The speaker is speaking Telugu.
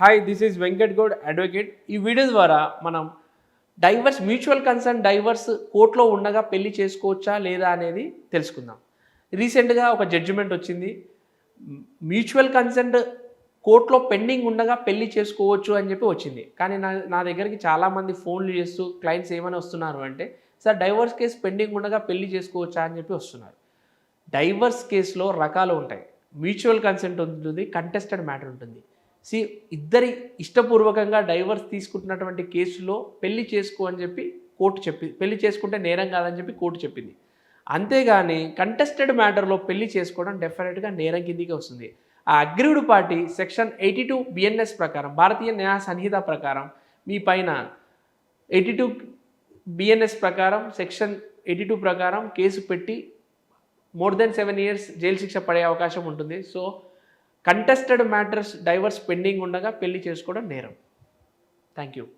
Hi this is Venkat Goud advocate ఈ వీడియో ద్వారా మనం డైవర్స్ మ్యూచువల్ కన్సర్న్ డైవర్స్ కోర్టులో ఉండగా పెళ్ళి చేసుకోవచ్చా లేదా అనేది తెలుసుకుందాం. రీసెంట్గా ఒక జడ్జిమెంట్ వచ్చింది. మ్యూచువల్ కన్సెంట్ కోర్టులో పెండింగ్ ఉండగా పెళ్ళి చేసుకోవచ్చు అని చెప్పి వచ్చింది. కానీ నా నా దగ్గరికి చాలామంది ఫోన్లు చేస్తూ క్లయింట్స్ ఏమైనా వస్తున్నారు అంటే సార్ డైవర్స్ కేసు పెండింగ్ ఉండగా పెళ్ళి చేసుకోవచ్చా? అని చెప్పి వస్తున్నారు. డైవర్స్ కేసులో రకాలు ఉంటాయి. మ్యూచువల్ కన్సెంట్ ఉంటుంది కంటెస్టెడ్ మ్యాటర్ ఉంటుంది. సి ఇద్దరి ఇష్టపూర్వకంగా డైవర్స్ తీసుకుంటున్నటువంటి కేసులో పెళ్ళి చేసుకో అని చెప్పి కోర్టు చెప్పి పెళ్ళి చేసుకుంటే నేరం కాదని చెప్పి కోర్టు చెప్పింది. అంతేగాని కంటెస్టెడ్ మ్యాటర్లో పెళ్ళి చేసుకోవడం డెఫినెట్గా నేరం కిందికి వస్తుంది. ఆ aggrieved party section eighty two BNS ప్రకారం భారతీయ న్యాయ సంహిత ప్రకారం మీ పైన ఎయిటీ టూ బిఎన్ఎస్ ప్రకారం సెక్షన్ ఎయిటీ టూ ప్రకారం కేసు పెట్టి more than seven years jail శిక్ష పడే అవకాశం ఉంటుంది. So contested matters divorce pending ఉండగా పెళ్ళి చేసుకోవడం నేరం. Thank you